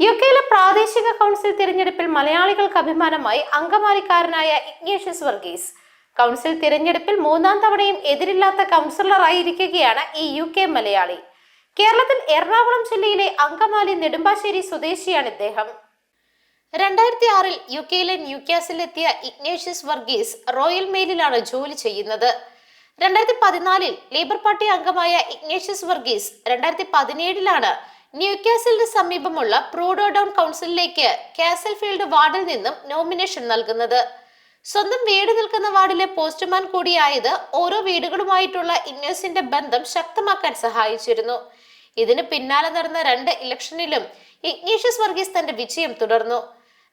U കെയിലെ പ്രാദേശിക council തിരഞ്ഞെടുപ്പിൽ മലയാളികൾക്ക് അഭിമാനമായി അങ്കമാലിക്കാരനായ ഇഗ്നേഷ്യസ് വർഗീസ്. കൗൺസിൽ തിരഞ്ഞെടുപ്പിൽ മൂന്നാം തവണയും എതിരില്ലാത്ത കൗൺസിലറായി ഇരിക്കുകയാണ് ഈ യു കെ മലയാളി. കേരളത്തിൽ എറണാകുളം ജില്ലയിലെ അങ്കമാലി നെടുമ്പാശ്ശേരി സ്വദേശിയാണ് ഇദ്ദേഹം. രണ്ടായിരത്തി ആറിൽ യു കെയിലെ ന്യൂക്യാസിലെത്തിയ ഇഗ്നേഷ്യസ് വർഗീസ് റോയൽ മെയിലിലാണ് ജോലി ചെയ്യുന്നത്. രണ്ടായിരത്തി പതിനാലിൽ ലേബർ പാർട്ടി അംഗമായ ഇഗ്നേഷ്യസ് വർഗീസ് രണ്ടായിരത്തി പതിനേഴിലാണ് ന്യൂക്യാസിലിന് സമീപമുള്ള പ്രൂഡോ ഡൗൺ കൗൺസിലിലേക്ക് കാസൽ ഫീൽഡ് വാർഡിൽ നിന്നും നോമിനേഷൻ നൽകുന്നത്. സ്വന്തം വീട് നിൽക്കുന്ന വാർഡിലെ പോസ്റ്റ്മാൻ കൂടിയായത് ഓരോ വീടുകളുമായിട്ടുള്ള ഇന്നേഴ്സിന്റെ ബന്ധം ശക്തമാക്കാൻ സഹായിച്ചിരുന്നു. ഇതിന് പിന്നാലെ നടന്ന രണ്ട് ഇലക്ഷനിലും ഇഗ്നീഷ്യസ് വർഗീസ് തന്റെ വിജയം തുടർന്നു.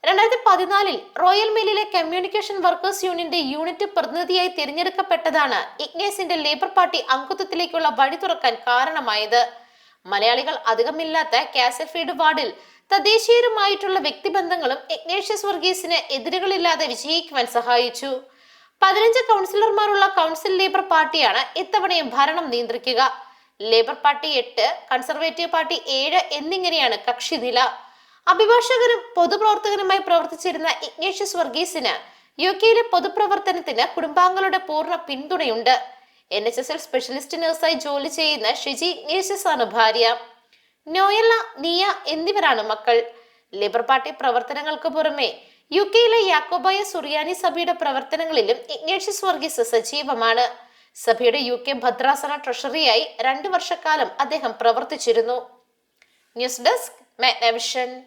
രണ്ടായിരത്തി പതിനാലിൽ റോയൽ മെയിലിലെ കമ്മ്യൂണിക്കേഷൻ വർക്കേഴ്സ് യൂണിയന്റെ യൂണിറ്റ് പ്രതിനിധിയായി തിരഞ്ഞെടുക്കപ്പെട്ടതാണ് ഇഗ്നേസിന്റെ ലേബർ പാർട്ടി അംഗത്വത്തിലേക്കുള്ള വഴി തുറക്കാൻ കാരണമായത്. മലയാളികൾ അധികമില്ലാത്ത കാസൽഫീൽഡ് വാർഡിൽ തദ്ദേശീയരുമായിട്ടുള്ള വ്യക്തിബന്ധങ്ങളും ഇഗ്നേഷ്യസ് വർഗീസിന് എതിരുകളില്ലാതെ വിജയിക്കുവാൻ സഹായിച്ചു. പതിനഞ്ച് കൗൺസിലർമാരുള്ള കൗൺസിൽ ലേബർ പാർട്ടിയാണ് ഇത്തവണയും ഭരണം നിയന്ത്രിക്കുക. ലേബർ പാർട്ടി എട്ട് കൺസർവേറ്റീവ് പാർട്ടി ഏഴ് എന്നിങ്ങനെയാണ് കക്ഷിനില അഭിഭാഷകനും പൊതുപ്രവർത്തകനുമായി പ്രവർത്തിച്ചിരുന്ന ഇഗ്നേഷ്യസ് വർഗീസിന് യു കെയിലെ പൊതുപ്രവർത്തനത്തിന് കുടുംബാംഗങ്ങളുടെ പൂർണ പിന്തുണയുണ്ട്. N H S L specialist നഴ്സായി ജോലി ചെയ്യുന്ന ഷിജി ഇഗ്നേഷ്യസ് ആണ് ഭാര്യ. നോയല്ല നിയ എന്നിവരാണ് മക്കൾ. ലേബർ പാർട്ടി പ്രവർത്തനങ്ങൾക്ക് പുറമെ യു കെയിലെ യാക്കോബായ സുറിയാനി സഭയുടെ പ്രവർത്തനങ്ങളിലും ഇഗ്നേഷ്യസ് വർഗീസ് സജീവമാണ്. സഭയുടെ യു കെ ഭദ്രാസന ട്രഷറിയായി രണ്ടു വർഷക്കാലം അദ്ദേഹം പ്രവർത്തിച്ചിരുന്നു. News desk Magnavision.